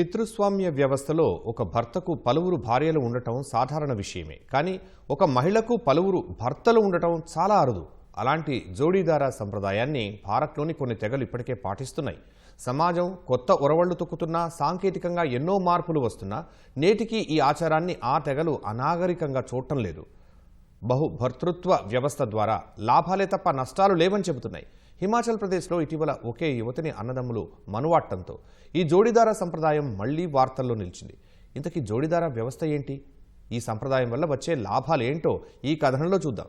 పితృస్వామ్య వ్యవస్థలో ఒక భర్తకు పలువురు భార్యలు ఉండటం సాధారణ విషయమే. కానీ ఒక మహిళకు పలువురు భర్తలు ఉండటం చాలా అరుదు. అలాంటి జోడీదార సంప్రదాయాన్ని భారత్లోని కొన్ని తెగలు ఇప్పటికే పాటిస్తున్నాయి. సమాజం కొత్త ఒరవళ్ళు తొక్కుతున్నా సాంకేతికంగా ఎన్నో మార్పులు వస్తున్నా నేటికి ఈ ఆచారాన్ని ఆ తెగలు అనాగరికంగా చూడటం లేదు. బహు భర్తృత్వ వ్యవస్థ ద్వారా లాభాలే తప్ప నష్టాలు లేవని చెబుతున్నాయి. హిమాచల్ ప్రదేశ్లో ఇటీవల ఒకే యువతిని అన్నదమ్ములు మనువాటంతో ఈ జోడిదార సంప్రదాయం మళ్ళీ వార్తల్లో నిలిచింది. ఇంతకీ జోడిదార వ్యవస్థ ఏంటి? ఈ సంప్రదాయం వల్ల వచ్చే లాభాలు ఏంటో ఈ కథనంలో చూద్దాం.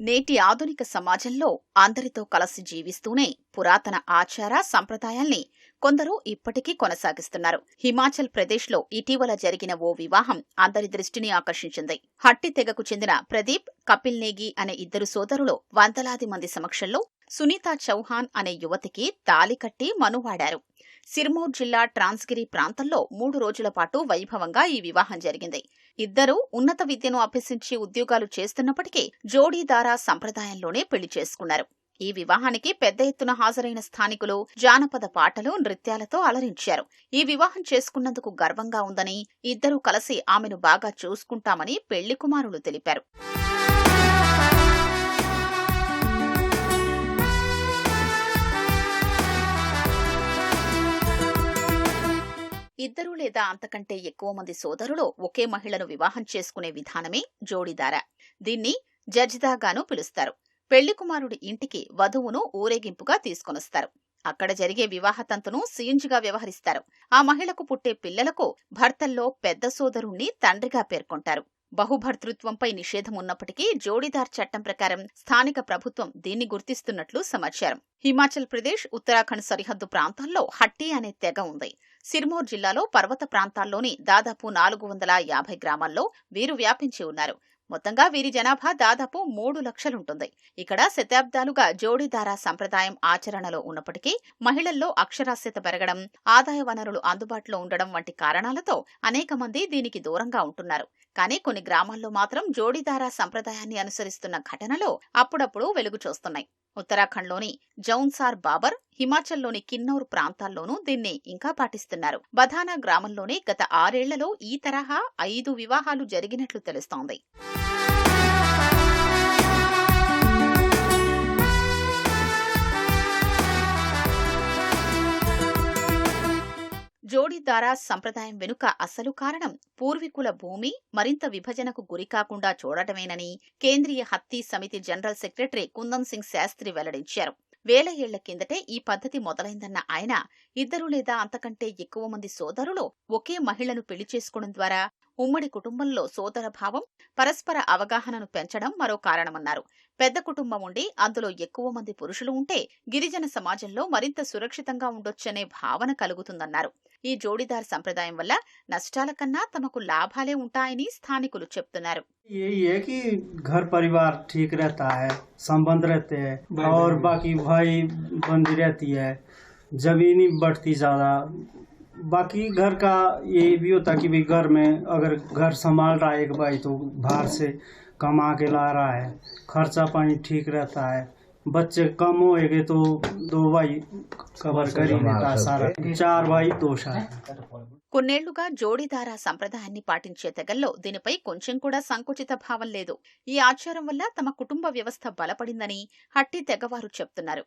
నేటి ఆధునిక సమాజంలో అందరితో కలిసి జీవిస్తూనే పురాతన ఆచార సంప్రదాయాల్ని కొందరు ఇప్పటికీ కొనసాగిస్తున్నారు. హిమాచల్ ప్రదేశ్లో ఇటీవల జరిగిన ఓ వివాహం అందరి దృష్టిని ఆకర్షించింది. హట్టి తెగకు చెందిన ప్రదీప్ కపిల్ నేగి అనే ఇద్దరు సోదరులు వందలాది మంది సమక్షంలో సునీత చౌహాన్ అనే యువతికి తాలి కట్టి మనువాడారు సిర్మూర్ జిల్లా ట్రాన్స్గిరి ప్రాంతంలో మూడు రోజుల పాటు వైభవంగా ఈ వివాహం జరిగింది. ఇద్దరూ ఉన్నత విద్యను అభ్యసించి ఉద్యోగాలు చేస్తున్నప్పటికీ జోడీదారా సంప్రదాయంలోనే పెళ్ళి చేసుకున్నారు. ఈ వివాహానికి పెద్ద ఎత్తున హాజరైన స్థానికులు జానపద పాటలు నృత్యాలతో అలరించారు. ఈ వివాహం చేసుకున్నందుకు గర్వంగా ఉందని ఇద్దరూ కలిసి ఆమెను బాగా చూసుకుంటామని పెళ్ళి కుమారులు తెలిపారు. ఇద్దరు లేదా అంతకంటే ఎక్కువ మంది సోదరులు ఒకే మహిళను వివాహం చేసుకునే విధానమే జోడీదార. దీన్ని జడ్జిదాగాను పిలుస్తారు. పెళ్ళి కుమారుడి ఇంటికి వధువును ఊరేగింపుగా తీసుకొనొస్తారు. అక్కడ జరిగే వివాహతంతును సీంజ్గా వ్యవహరిస్తారు. ఆ మహిళకు పుట్టే పిల్లలకు భర్తల్లో పెద్ద సోదరుణ్ణి తండ్రిగా పేర్కొంటారు. బహుభర్తృత్వంపై నిషేధం ఉన్నప్పటికీ జోడీదార్ చట్టం ప్రకారం స్థానిక ప్రభుత్వం దీన్ని గుర్తిస్తున్నట్లు సమాచారం. హిమాచల్ ప్రదేశ్ ఉత్తరాఖండ్ సరిహద్దు ప్రాంతాల్లో హట్టి అనే తెగ ఉంది. సిర్మోర్ జిల్లాలో పర్వత ప్రాంతాల్లోని దాదాపు నాలుగు వందల యాభై గ్రామాల్లో వీరు వ్యాపించి ఉన్నారు. మొత్తంగా వీరి జనాభా దాదాపు మూడు లక్షలుంటుంది. ఇక్కడ శతాబ్దాలుగా జోడీదారా సంప్రదాయం ఆచరణలో ఉన్నప్పటికీ మహిళల్లో అక్షరాస్యత పెరగడం ఆదాయ వనరులు అందుబాటులో ఉండడం వంటి కారణాలతో అనేక మంది దీనికి దూరంగా ఉంటున్నారు. కానీ కొన్ని గ్రామాల్లో మాత్రం జోడీదారా సంప్రదాయాన్ని అనుసరిస్తున్న ఘటనలు అప్పుడప్పుడు వెలుగు చూస్తున్నాయి ఉత్తరాఖండ్లోని జౌన్సార్ బాబర్ హిమాచల్లోని కిన్నౌర్ ప్రాంతాల్లోనూ దీన్ని ఇంకా పాటిస్తున్నారు. బధానా గ్రామంలోనే గత ఆరేళ్ళలో ఈ తరహా ఐదు వివాహాలు జరిగినట్లు తెలుస్తోంది. జోడీదారా సంప్రదాయం వెనుక అసలు కారణం పూర్వీకుల భూమి మరింత విభజనకు గురికాకుండా చూడటమేనని కేంద్రీయ హత్తి సమితి జనరల్ సెక్రటరీ కుందన్ సింగ్ శాస్త్రి వెల్లడించారు. వేల ఏళ్ళ కిందటే ఈ పద్ధతి మొదలైందన్న ఆయన ఇద్దరు లేదా అంతకంటే ఎక్కువ మంది సోదరులు ఒకే మహిళను పెళ్ళి చేసుకోవడం ద్వారా ఉమ్మడి కుటుంబంలో సోదర భావం పరస్పర అవగాహనను పెంచడం మరో కారణమన్నారు పెద్ద కుటుంబం ఉండి అందులో ఎక్కువ మంది పురుషులు ఉంటే గిరిజన సమాజంలో మరింత సురక్షితంగా ఉండొచ్చనే భావన కలుగుతుందన్నారు ఈ జోడీదార్ సంప్రదాయం వల్ల నష్టాల కన్నా తమకు లాభాలే ఉంటాయని స్థానికులు చెప్తున్నారు यही है कि घर परिवार ठीक रहता है संबंध रहते हैं और बाकी भाई बंदी रहती है जमीनी बढ़ती ज़्यादा बाकी घर का ये भी होता कि भाई घर में अगर घर संभाल रहा है एक भाई तो बाहर से कमा के ला रहा है खर्चा पानी ठीक रहता है बच्चे कम होएंगे तो दो भाई कवर कर ही लेता है सारा चार भाई दो शादी కొన్నేళ్లుగా జోడీదారా సంప్రదాయాన్ని పాటించే తెగల్లో దీనిపై కొంచెం కూడా సంకుచిత భావం లేదు ఈ ఆచారం వల్ల తమ కుటుంబ వ్యవస్థ బలపడిందని హట్టి తెగవారు చెప్తున్నారు